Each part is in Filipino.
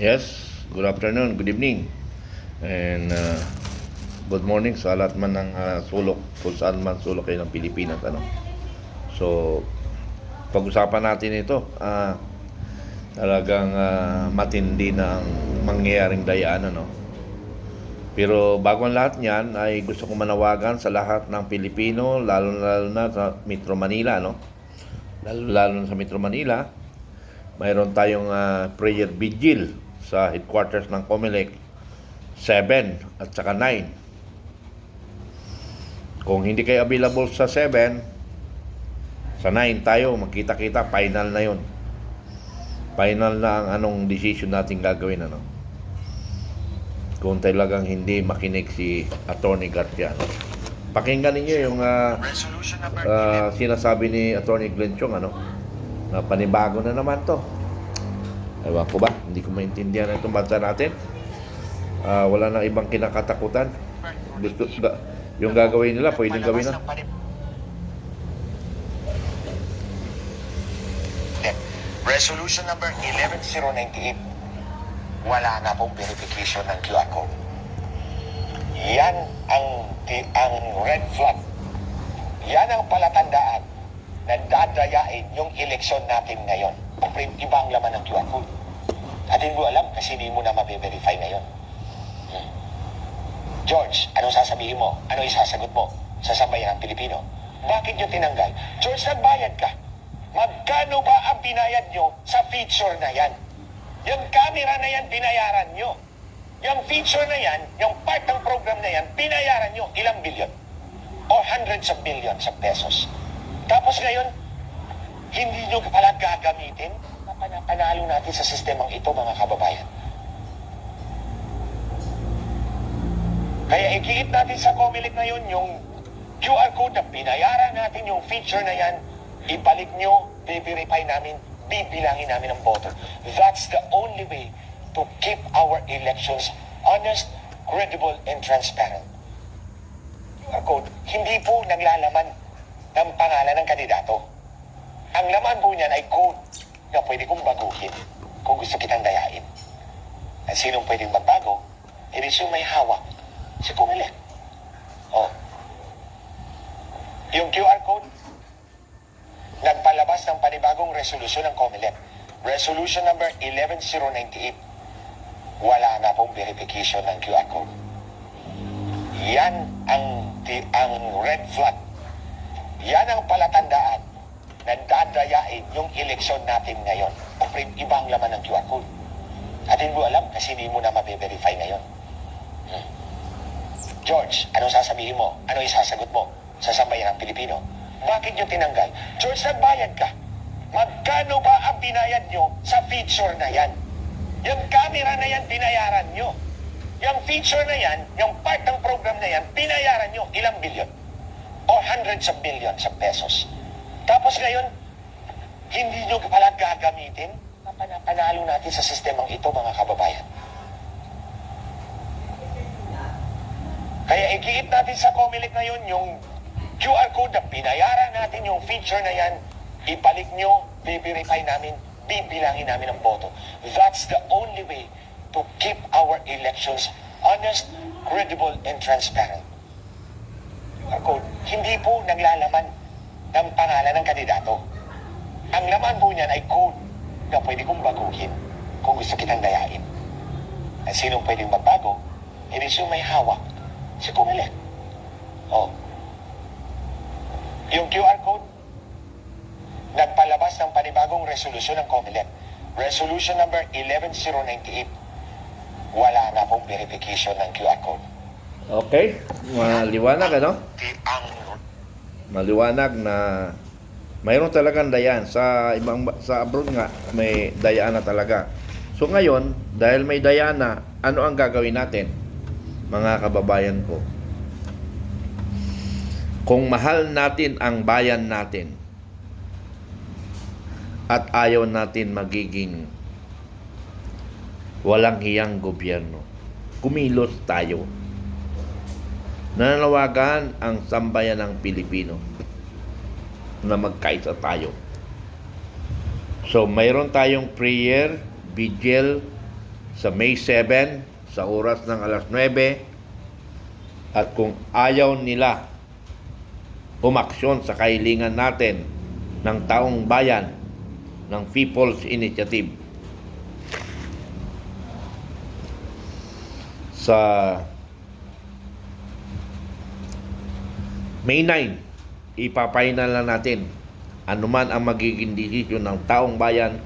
Yes, good afternoon, good evening. And uh, good morning sa lahat man ng uh, sulok, kung saan man sulok kayo ng Pilipinas. Ano. So, pag-usapan natin ito, ah, talagang ah, matindi na ang mangyayaring dayaan. Ano. Pero bago ang lahat niyan, ay gusto ko manawagan sa lahat ng Pilipino, lalo-lalo na sa Metro Manila. No? Lalo-lalo na sa Metro Manila, mayroon tayong ah, prayer vigil sa headquarters ng COMELEC 7 at saka 9. Kung hindi kayo available sa 7, sa 9 tayo, magkita-kita, final na yon. Final na ang anong decision natin gagawin. Ano? Kung talagang hindi makinig si Attorney Garcia. Ano? Pakinggan ninyo yung number Ah, sinasabi ni Attorney Glenn Chong, ano, na panibago na naman to. Ewan ko ba? Hindi ko maintindihan itong bansa natin. Ah, wala nang ibang kinakatakutan. Gusto, ga, yung gagawin nila, pwedeng gawin na. Resolution number 11098. Wala na pong verification ng QR code. Yan ang, ang red flag. Yan ang palatandaan na dadayain yung eleksyon natin ngayon. Siyempre, ibang laman ng QR code. At hindi mo alam kasi hindi mo na mabe-verify ngayon. Hmm. George, anong sasabihin mo? Ano isasagot mo sa sambayan ng Pilipino? Bakit nyo tinanggal? George, nagbayad ka. Magkano ba ang binayad nyo sa feature na yan? Yung camera na yan, binayaran nyo. Yung feature na yan, yung part ng program na yan, binayaran nyo ilang bilyon? O hundreds of billions of pesos. Tapos ngayon, hindi nyo pala gagamitin na panapanalo natin sa sistemang ito, mga kababayan. Kaya igiit natin sa Comelec ngayon yung QR code na binayaran natin yung feature na yan, ibalik nyo, i-verify namin, bibilangin namin ang voter. That's the only way to keep our elections honest, credible, and transparent. QR code, hindi po naglalaman ng pangalan ng kandidato. Ang laman po niyan ay code na pwede kong baguhin kung gusto kitang dayain. At sinong pwedeng magbago, is yung may hawak si Comelec. Oh. Yung QR code, nagpalabas ng panibagong resolusyon ng COMELEC. Resolution number 11098. Wala na pong verification ng QR code. Yan ang, ang red flag. Yan ang palatandaan na dadayain yung eleksyon natin ngayon. Siyempre, ibang laman ng QR code. At hindi mo alam kasi hindi mo na mabe-verify ngayon. Hmm. George, anong sasabihin mo? Ano isasagot mo sa sambayan ng Pilipino? Bakit nyo tinanggal? George, nagbayad ka. Magkano ba ang binayad nyo sa feature na yan? Yung camera na yan, binayaran nyo. Yung feature na yan, yung part ng program na yan, binayaran nyo ilang bilyon? O hundreds of billions of pesos. Tapos ngayon, hindi nyo pala gagamitin na panapanalo natin sa sistemang ito, mga kababayan. Kaya igiit natin sa Comelec ngayon yung QR code na binayaran natin yung feature na yan, ibalik nyo, i-verify namin, bibilangin namin ang boto. That's the only way to keep our elections honest, credible, and transparent. QR code, hindi po naglalaman ng pangalan ng kandidato. Ang laman po niyan ay code na pwede kong baguhin kung gusto kitang dayain. At sinong pwedeng magbago, is yung may hawak si Comelec. Oh. Yung QR code, nagpalabas ng panibagong resolusyon ng COMELEC. Resolution number 11098. Wala na pong verification ng QR code. Okay? Maliwanag, ano? Ang Maliwanag na mayroon talagang dayan. Sa ibang ba- sa abroad nga, may dayaan na talaga. So ngayon, dahil may dayaan na, ano ang gagawin natin? Mga kababayan ko. Kung mahal natin ang bayan natin at ayaw natin magiging walang hiyang gobyerno, kumilos tayo. Nananawagan ang sambayan ng Pilipino na magkaisa tayo. So, mayroon tayong prayer, vigil sa May 7 sa oras ng alas 9 at kung ayaw nila umaksyon sa kahilingan natin ng taong bayan ng People's Initiative sa May 9 ipapahinal na natin. Anuman ang magiging desisyon ng taong bayan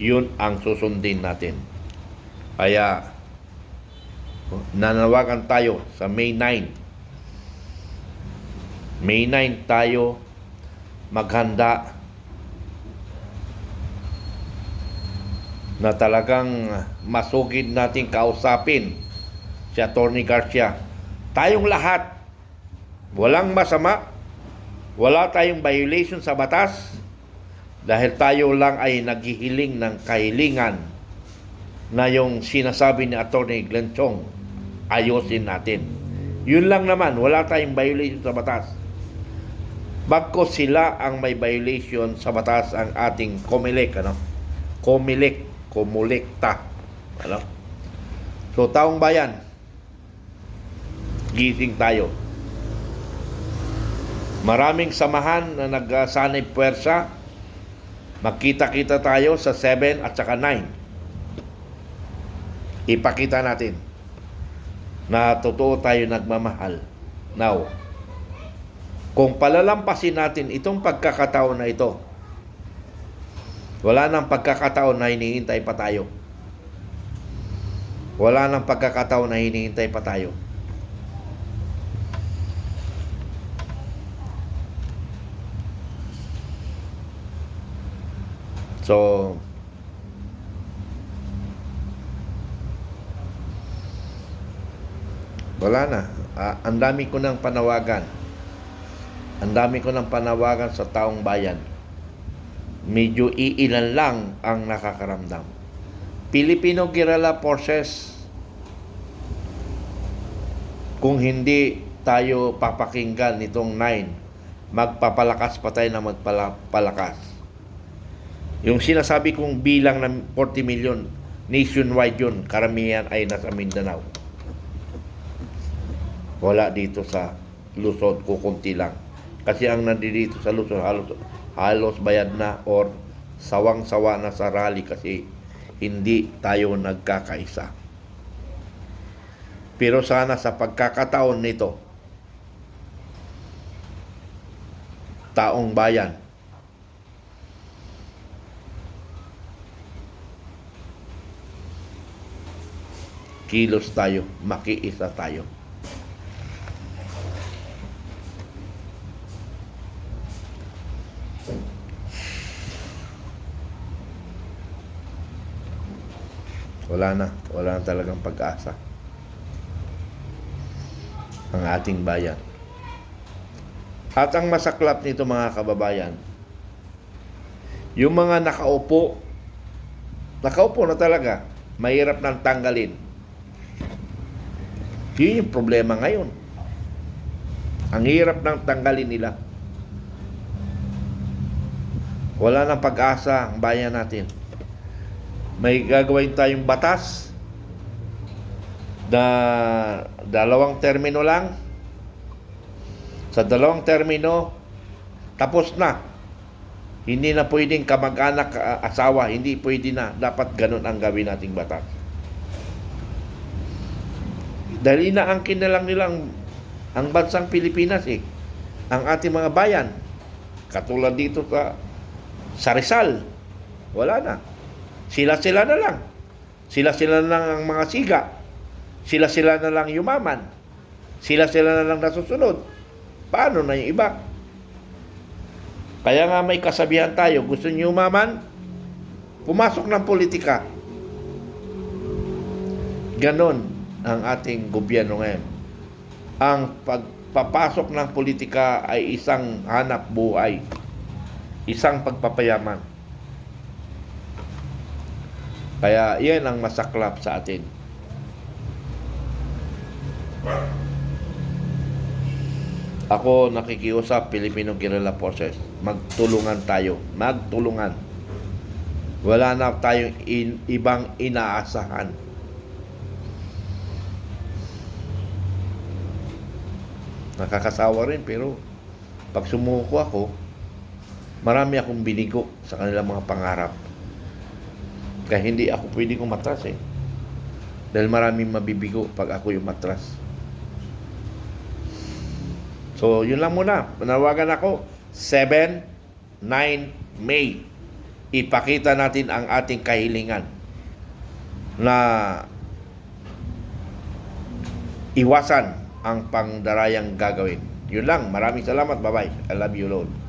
yun ang susundin natin. Kaya nanawagan tayo sa May 9 May 9 tayo maghanda na talagang masugid natin kausapin si Attorney Garcia. Tayong lahat, walang masama, wala tayong violation sa batas dahil tayo lang ay naghihiling ng kahilingan na yung sinasabi ni Attorney Glenn Chong, ayusin natin. Yun lang naman, wala tayong violation sa batas. Bagko sila ang may violation sa batas ang ating COMELEC, ano? COMELEC, kumulekta. Ano? So, taong bayan, gising tayo. Maraming samahan na nagsanay puwersa. Magkita-kita tayo sa 7 at saka 9. Ipakita natin na totoo tayo nagmamahal. Now, kung palalampasin natin itong pagkakataon na ito, wala nang pagkakataon na hinihintay pa tayo. Wala nang pagkakataon na hinihintay pa tayo. So, wala na. Ah, ang dami ko ng panawagan. Ang dami ko ng panawagan sa taong bayan. Medyo iilan lang ang nakakaramdam. Filipino Guerrilla Forces, kung hindi tayo papakinggan nitong 9, magpapalakas pa tayo na magpapalakas. Yung sinasabi kong bilang ng 40 million, nationwide yun, karamihan ay nasa Mindanao. Wala dito sa Luzon, kukunti lang. Kasi ang nandito sa Luzon, halos, halos bayad na or sawang-sawa na sa rally kasi hindi tayo nagkakaisa. Pero sana sa pagkakataon nito, taong bayan, kilos tayo, makiisa tayo. Wala na, wala na talagang pag-asa. Ang ating bayan. At ang masaklap nito mga kababayan, yung mga nakaupo, nakaupo na talaga, mahirap nang tanggalin. Yun yung problema ngayon. Ang hirap nang tanggalin nila. Wala nang pag-asa ang bayan natin. May gagawin tayong batas na dalawang termino lang. Sa dalawang termino, tapos na. Hindi na pwedeng kamag-anak, asawa, hindi pwede na. Dapat ganun ang gawin nating batas. Dahil inaangkin na lang nilang ang bansang Pilipinas eh. Ang ating mga bayan. Katulad dito sa, sa Rizal. Wala na. Sila-sila na lang. Sila-sila na lang ang mga siga. Sila-sila na lang yumaman. Sila-sila na lang nasusunod. Paano na yung iba? Kaya nga may kasabihan tayo, gusto niyo yumaman? Pumasok ng politika. Ganon ang ating gobyerno ngayon. Ang pagpapasok ng politika ay isang hanap buhay. Isang pagpapayaman. Kaya yan ang masaklap sa atin. Ako nakikiusap Filipino Guerrilla Forces. Magtulungan tayo. Magtulungan. Wala na tayong in, ibang inaasahan. Nakakasawa rin pero pag sumuko ako, marami akong binigo sa kanilang mga pangarap. Kaya hindi ako pwedeng umatras eh. Dahil maraming mabibigo pag ako yung matras. So, yun lang muna. Panawagan ako. 7, 9 May. Ipakita natin ang ating kahilingan na iwasan ang pangdarayang gagawin. Yun lang. Maraming salamat. Bye-bye. I love you, Lord.